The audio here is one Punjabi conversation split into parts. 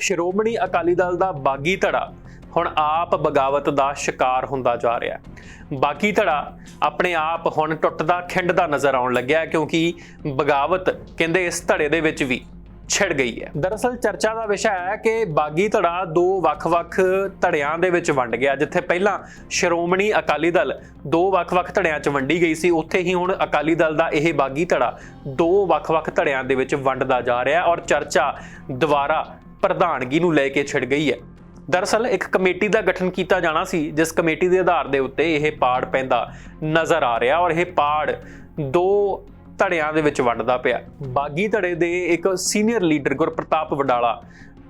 ਸ਼੍ਰੋਮਣੀ ਅਕਾਲੀ ਦਲ ਦਾ ਬਾਗੀ ਧੜਾ ਹੁਣ ਆਪ ਬਗਾਵਤ ਦਾ ਸ਼ਿਕਾਰ ਹੁੰਦਾ ਜਾ ਰਿਹਾ ਹੈ। ਬਾਗੀ ਧੜਾ ਆਪਣੇ ਆਪ ਹੁਣ ਟੁੱਟਦਾ ਖਿੰਡਦਾ ਨਜ਼ਰ ਆਉਣ ਲੱਗਿਆ ਕਿਉਂਕਿ ਬਗਾਵਤ ਕਹਿੰਦੇ ਇਸ ਧੜੇ ਦੇ ਵਿੱਚ ਵੀ ਛਿੜ ਗਈ ਹੈ। ਦਰਅਸਲ ਚਰਚਾ ਦਾ ਵਿਸ਼ਾ ਹੈ ਕਿ ਬਾਗੀ ਧੜਾ ਦੋ ਵੱਖ-ਵੱਖ ਧੜਿਆਂ ਦੇ ਵਿੱਚ ਵੰਡ ਗਿਆ, ਜਿੱਥੇ ਪਹਿਲਾਂ ਸ਼੍ਰੋਮਣੀ ਅਕਾਲੀ ਦਲ ਦੋ ਵੱਖ-ਵੱਖ ਧੜਿਆਂ 'ਚ ਵੰਡੀ ਗਈ ਸੀ, ਉੱਥੇ ਹੀ ਹੁਣ ਅਕਾਲੀ ਦਲ ਦਾ ਇਹ ਬਾਗੀ ਧੜਾ ਦੋ ਵੱਖ-ਵੱਖ ਧੜਿਆਂ ਦੇ ਵਿੱਚ ਵੰਡਦਾ ਜਾ ਰਿਹਾ ਔਰ ਚਰਚਾ ਦੁਬਾਰਾ ਪ੍ਰਧਾਨਗੀ ਨੂੰ ਲੈ ਕੇ ਛਿੜ ਗਈ ਹੈ। ਦਰਅਸਲ ਇੱਕ ਕਮੇਟੀ ਦਾ ਗਠਨ ਕੀਤਾ ਜਾਣਾ ਸੀ, ਜਿਸ ਕਮੇਟੀ ਦੇ ਆਧਾਰ ਦੇ ਉੱਤੇ ਇਹ ਪਾੜ ਪੈਂਦਾ ਨਜ਼ਰ ਆ ਰਿਹਾ ਔਰ ਇਹ ਪਾੜ ਦੋ ਧੜਿਆਂ ਦੇ ਵਿੱਚ ਵੰਡਦਾ ਪਿਆ। ਬਾਗੀ ਧੜੇ ਦੇ ਇੱਕ ਸੀਨੀਅਰ ਲੀਡਰ ਗੁਰਪ੍ਰਤਾਪ ਵਡਾਲਾ,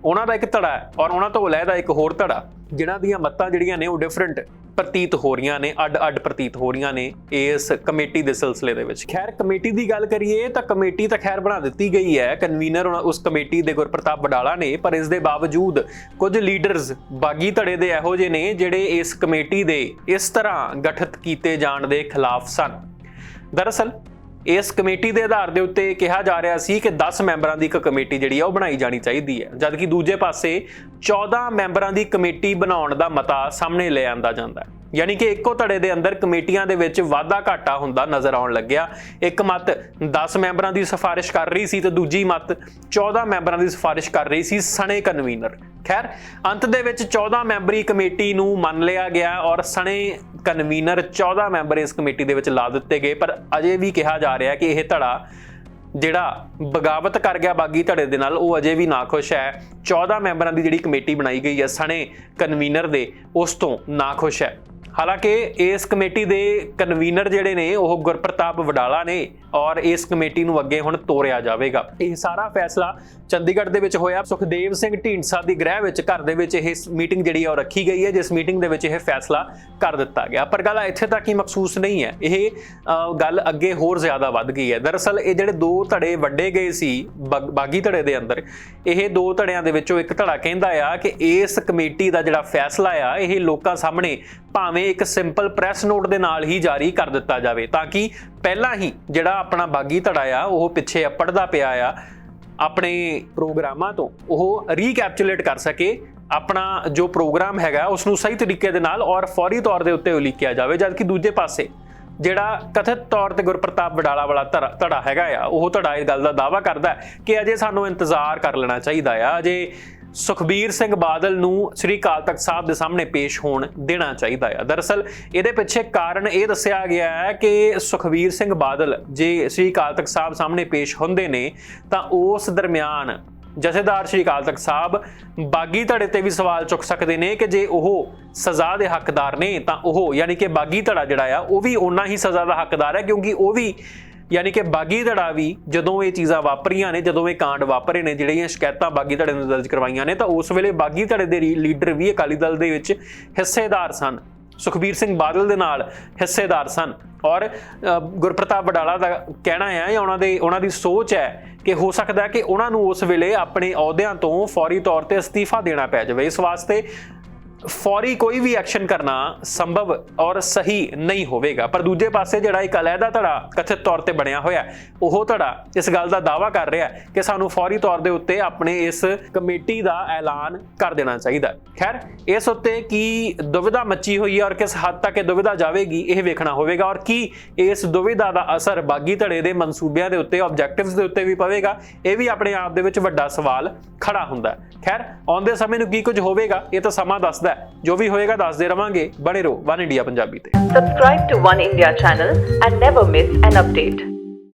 ਉਹਨਾਂ ਦਾ ਇੱਕ ਧੜਾ ਹੈ ਔਰ ਉਹਨਾਂ ਤੋਂ ਅਲੱਗਾ ਇੱਕ ਹੋਰ ਧੜਾ, ਜਿਨ੍ਹਾਂ ਦੀਆਂ ਮੱਤਾਂ ਜਿਹੜੀਆਂ ਨੇ ਉਹ ਡਿਫਰੈਂਟ ਪ੍ਰਤੀਤ ਹੋ ਰਹੀਆਂ ਨੇ, ਅੱਡ-ਅੱਡ ਪ੍ਰਤੀਤ ਹੋ ਰਹੀਆਂ ਨੇ ਇਸ ਕਮੇਟੀ ਦੇ ਸਿਲਸਿਲੇ ਦੇ ਵਿੱਚ। ਖੈਰ, ਕਮੇਟੀ ਦੀ ਗੱਲ ਕਰੀਏ ਤਾਂ ਕਮੇਟੀ ਤਾਂ ਖੈਰ ਬਣਾ ਦਿੱਤੀ ਗਈ ਹੈ, ਕਨਵੀਨਰ ਉਸ ਕਮੇਟੀ ਦੇ ਗੁਰਪ੍ਰਤਾਪ ਬਡਾਲਾ ਨੇ, ਪਰ ਇਸ ਦੇ ਬਾਵਜੂਦ ਕੁਝ ਲੀਡਰਸ ਬਾਗੀ ਧੜੇ ਦੇ ਇਹੋ ਜਿਹੇ ਨੇ ਜਿਹੜੇ ਇਸ ਕਮੇਟੀ ਦੇ ਇਸ ਤਰ੍ਹਾਂ ਗਠਿਤ ਕੀਤੇ ਜਾਣ ਦੇ ਖਿਲਾਫ ਸਨ। ਦਰਅਸਲ ਇਸ ਕਮੇਟੀ ਦੇ ਆਧਾਰ ਦੇ ਉੱਤੇ ਕਿਹਾ ਜਾ ਰਿਹਾ ਸੀ ਕਿ 10 ਮੈਂਬਰਾਂ ਦੀ ਇੱਕ ਕਮੇਟੀ ਜਿਹੜੀ ਆ ਉਹ ਬਣਾਈ ਜਾਣੀ ਚਾਹੀਦੀ ਹੈ, ਜਦਕਿ ਦੂਜੇ ਪਾਸੇ 14 ਮੈਂਬਰਾਂ ਦੀ ਕਮੇਟੀ ਬਣਾਉਣ ਦਾ ਮਤਾ ਸਾਹਮਣੇ ਲੈ ਆਂਦਾ ਜਾਂਦਾ ਹੈ। ਯਾਨੀ ਕਿ ਇੱਕੋ ਧੜੇ ਦੇ ਅੰਦਰ ਕਮੇਟੀਆਂ ਦੇ ਵਿੱਚ ਵਾਧਾ ਘਾਟਾ ਹੁੰਦਾ ਨਜ਼ਰ ਆਉਣ ਲੱਗਿਆ। ਇੱਕ ਮਤ 10 ਮੈਂਬਰਾਂ ਦੀ ਸਿਫਾਰਿਸ਼ ਕਰ ਰਹੀ ਸੀ ਤੇ ਦੂਜੀ ਮਤ 14 ਮੈਂਬਰਾਂ ਦੀ ਸਿਫਾਰਿਸ਼ ਕਰ ਰਹੀ ਸੀ ਸਣੇ ਕਨਵੀਨਰ। ਖੈਰ, ਅੰਤ ਦੇ ਵਿੱਚ 14 ਮੈਂਬਰੀ ਕਮੇਟੀ ਨੂੰ ਮੰਨ ਲਿਆ ਗਿਆ ਔਰ ਸਣੇ ਕਨਵੀਨਰ 14 ਮੈਂਬਰ ਇਸ ਕਮੇਟੀ ਦੇ ਵਿੱਚ ਲਾ ਦਿੱਤੇ ਗਏ, ਪਰ ਅਜੇ ਵੀ ਕਿਹਾ ਜਾ ਰਿਹਾ ਕਿ ਇਹ ਧੜਾ ਜਿਹੜਾ ਬਗਾਵਤ ਕਰ ਗਿਆ ਬਾਗੀ ਧੜੇ ਦੇ ਨਾਲ, ਉਹ ਅਜੇ ਵੀ ਨਾਖੁਸ਼ ਹੈ। 14 ਮੈਂਬਰਾਂ ਦੀ ਜਿਹੜੀ ਕਮੇਟੀ ਬਣਾਈ ਗਈ ਹੈ ਸਣੇ ਕਨਵੀਨਰ ਦੇ, ਉਸ ਤੋਂ ਨਾਖੁਸ਼ ਹੈ। ਹਾਲਾਂਕਿ ਇਸ ਕਮੇਟੀ ਦੇ ਕਨਵੀਨਰ ਜਿਹੜੇ ਨੇ ਉਹ ਗੁਰਪ੍ਰਤਾਪ ਵਡਾਲਾ ਨੇ। ਔਰ ਇਸ ਕਮੇਟੀ ਨੂੰ ਅੱਗੇ ਹੁਣ ਤੋਰਿਆ ਜਾਵੇਗਾ। ਇਹ ਸਾਰਾ ਫੈਸਲਾ ਚੰਡੀਗੜ੍ਹ ਦੇ ਵਿੱਚ ਹੋਇਆ। ਸੁਖਦੇਵ ਸਿੰਘ ਢੀਂਡਸਾ ਦੀ ਗ੍ਰਹਿ ਵਿੱਚ ਘਰ ਦੇ ਵਿੱਚ ਇਹ ਮੀਟਿੰਗ ਜਿਹੜੀ ਆ ਉਹ ਰੱਖੀ ਗਈ ਹੈ, ਜਿਸ ਮੀਟਿੰਗ ਦੇ ਵਿੱਚ ਇਹ ਫੈਸਲਾ ਕਰ ਦਿੱਤਾ ਗਿਆ। ਪਰ ਗੱਲ ਇੱਥੇ ਤੱਕ ਹੀ ਮਖਸੂਸ ਨਹੀਂ ਹੈ। ਇਹ ਗੱਲ ਅੱਗੇ ਹੋਰ ਜ਼ਿਆਦਾ ਵੱਧ ਗਈ ਹੈ। ਦਰਅਸਲ ਇਹ ਜਿਹੜੇ ਦੋ ਧੜੇ ਵੱਡੇ ਗਏ ਸੀ, ਬਗ- ਬਾਗੀ ਧੜੇ ਦੇ ਅੰਦਰ, ਇਹ ਦੋ ਧੜਿਆਂ ਦੇ ਵਿੱਚੋਂ ਇੱਕ ਧੜਾ ਕਹਿੰਦਾ ਆ ਕਿ ਇਸ ਕਮੇਟੀ ਦਾ ਜਿਹੜਾ ਫੈਸਲਾ ਆ, ਇਹ ਲੋਕਾਂ ਸਾਹਮਣੇ ਭਾਵੇਂ ਇੱਕ ਸਿੰਪਲ ਪ੍ਰੈਸ ਨੋਟ ਦੇ ਨਾਲ ਹੀ ਜਾਰੀ ਕਰ ਦਿੱਤਾ ਜਾਵੇ, ਤਾਂ ਕਿ ਪਹਿਲਾਂ ਹੀ ਜਿਹੜਾ ਆਪਣਾ ਬਾਗੀ ਧੜਾ ਆ, ਉਹ ਪਿੱਛੇ ਅਪੜਦਾ ਪਿਆ ਆ, ਆਪਣੇ ਪ੍ਰੋਗਰਾਮਾਂ ਤੋਂ ਉਹ ਰੀਕੈਪਚੁਲੇਟ ਕਰ ਸਕੇ। ਆਪਣਾ ਜੋ ਪ੍ਰੋਗਰਾਮ ਹੈਗਾ ਉਸ ਨੂੰ ਸਹੀ ਤਰੀਕੇ ਦੇ ਨਾਲ ਔਰ ਫੌਰੀ ਤੌਰ ਦੇ ਉੱਤੇ ਉਲੀਕਿਆ ਜਾਵੇ, ਜਦਕਿ ਦੂਜੇ ਪਾਸੇ ਜਿਹੜਾ ਕਥਿਤ ਤੌਰ ਤੇ ਗੁਰਪ੍ਰਤਾਪ ਵਡਾਲਾ ਵਾਲਾ ਧੜਾ ਧੜਾ ਹੈਗਾ ਆ, ਉਹ ਧੜਾ ਇਹ ਗੱਲ ਦਾ ਦਾਵਾ ਕਰਦਾ ਕਿ ਅਜੇ ਸਾਨੂੰ ਇੰਤਜ਼ਾਰ ਕਰ ਲੈਣਾ ਚਾਹੀਦਾ ਆ। ਅਜੇ ਸੁਖਬੀਰ ਸਿੰਘ ਬਾਦਲ ਨੂੰ ਸ੍ਰੀ ਅਕਾਲ ਤਖਤ ਸਾਹਿਬ ਦੇ ਸਾਹਮਣੇ ਪੇਸ਼ ਹੋਣ ਦੇਣਾ ਚਾਹੀਦਾ ਹੈ ਦਰਅਸਲ, ਇਹਦੇ ਪਿੱਛੇ ਕਾਰਨ ਇਹ ਦੱਸਿਆ ਗਿਆ ਹੈ ਕਿ ਸੁਖਬੀਰ ਸਿੰਘ ਬਾਦਲ ਜੇ ਸ੍ਰੀ ਅਕਾਲ ਤਖਤ ਸਾਹਿਬ ਸਾਹਮਣੇ ਪੇਸ਼ ਹੁੰਦੇ ਨੇ, ਤਾਂ ਉਸ ਦਰਮਿਆਨ ਜਥੇਦਾਰ ਸ੍ਰੀ ਅਕਾਲ ਤਖਤ ਸਾਹਿਬ ਬਾਗੀ ਧੜੇ ਤੇ ਵੀ ਸਵਾਲ ਚੁੱਕ ਸਕਦੇ ਨੇ ਕਿ ਜੇ ਉਹ ਸਜ਼ਾ ਦੇ ਹੱਕਦਾਰ ਨੇ, ਤਾਂ ਉਹ ਯਾਨੀ ਕਿ ਬਾਗੀ ਧੜਾ ਜਿਹੜਾ ਆ, ਉਹ ਵੀ ਓਨਾ ਹੀ ਸਜ਼ਾ ਦਾ ਹੱਕਦਾਰ ਹੈ, ਕਿਉਂਕਿ ਉਹ ਵੀ ਯਾਨੀ ਕਿ ਬਾਗੀ ਧੜਾ ਵੀ ਜਦੋਂ ਇਹ ਚੀਜ਼ਾਂ ਵਾਪਰੀਆਂ ਨੇ, ਜਦੋਂ ਇਹ ਕਾਂਡ ਵਾਪਰੇ ਨੇ, ਜਿਹੜੀਆਂ ਸ਼ਿਕਾਇਤਾਂ ਬਾਗੀ ਧੜੇ ਨੂੰ ਦਰਜ ਕਰਵਾਈਆਂ ਨੇ, ਤਾਂ ਉਸ ਵੇਲੇ ਬਾਗੀ ਧੜੇ ਦੇ ਲੀਡਰ ਵੀ ਅਕਾਲੀ ਦਲ ਦੇ ਵਿੱਚ ਹਿੱਸੇਦਾਰ ਸਨ। ਸੁਖਬੀਰ ਸਿੰਘ ਬਾਦਲ ਦੇ ਨਾਲ ਹਿੱਸੇਦਾਰ ਸਨ। ਔਰ ਗੁਰਪ੍ਰਤਾਪ ਬਡਾਲਾ ਦਾ ਕਹਿਣਾ ਹੈ ਜਾਂ ਉਹਨਾਂ ਦੇ, ਉਹਨਾਂ ਦੀ ਸੋਚ ਹੈ ਕਿ ਹੋ ਸਕਦਾ ਹੈ ਕਿ ਉਹਨਾਂ ਨੂੰ ਉਸ ਵੇਲੇ ਆਪਣੇ ਅਹੁਦਿਆਂ ਤੋਂ ਫੌਰੀ ਤੌਰ ਤੇ ਅਸਤੀਫਾ ਦੇਣਾ ਪੈ ਜਾਵੇ। ਇਸ ਵਾਸਤੇ ਫੌਰੀ ਕੋਈ ਵੀ ਐਕਸ਼ਨ ਕਰਨਾ ਸੰਭਵ ਔਰ ਸਹੀ ਨਹੀਂ ਹੋਵੇਗਾ। ਪਰ ਦੂਜੇ ਪਾਸੇ ਜਿਹੜਾ ਇੱਕ ਅਲੱਗਾ ਧੜਾ ਕਥਿਤ ਤੌਰ ਤੇ ਬਣਿਆ ਹੋਇਆ ਉਹ ਧੜਾ ਇਸ ਗੱਲ ਦਾ ਦਾਵਾ ਕਰ ਰਿਹਾ ਹੈ ਕਿ ਸਾਨੂੰ ਫੌਰੀ ਤੌਰ ਦੇ ਉੱਤੇ ਆਪਣੇ ਇਸ ਕਮੇਟੀ ਦਾ ਐਲਾਨ ਕਰ ਦੇਣਾ ਚਾਹੀਦਾ ਖੈਰ, ਇਸ ਉੱਤੇ ਕੀ ਦੁਵਿਧਾ ਮੱਚੀ ਹੋਈ ਹੈ ਔਰ ਕਿਸ ਹੱਦ ਤੱਕ ਇਹ ਦੁਵਿਧਾ ਜਾਵੇਗੀ, ਇਹ ਵੇਖਣਾ ਹੋਵੇਗਾ ਔਰ ਕੀ ਇਸ ਦੁਵਿਧਾ ਦਾ ਅਸਰ ਬਾਗੀ ਧੜੇ ਦੇ ਮਨਸੂਬਿਆਂ ਦੇ ਉੱਤੇ ਆਬਜੈਕਟਿਵਸ ਦੇ ਉੱਤੇ ਵੀ ਪਵੇਗਾ, ਇਹ ਵੀ ਆਪਣੇ ਆਪ ਦੇ ਵਿੱਚ ਵੱਡਾ ਸਵਾਲ ਖੜਾ ਹੁੰਦਾ ਖੈਰ, ਆਉਂਦੇ ਸਮੇਂ ਨੂੰ ਕੀ ਕੁਝ ਹੋਵੇਗਾ, ਇਹ ਤਾਂ ਸਮਾਂ ਦੱਸਦਾ ਹੁੰਦਾ ਜੋ ਵੀ ਹੋਏਗਾ ਦੱਸਦੇ ਰਵਾਂਗੇ ਬਣੇ ਰਹੋ ਵਨ ਇੰਡੀਆ ਪੰਜਾਬੀ ਤੇ subscribe to One India channel and never miss an update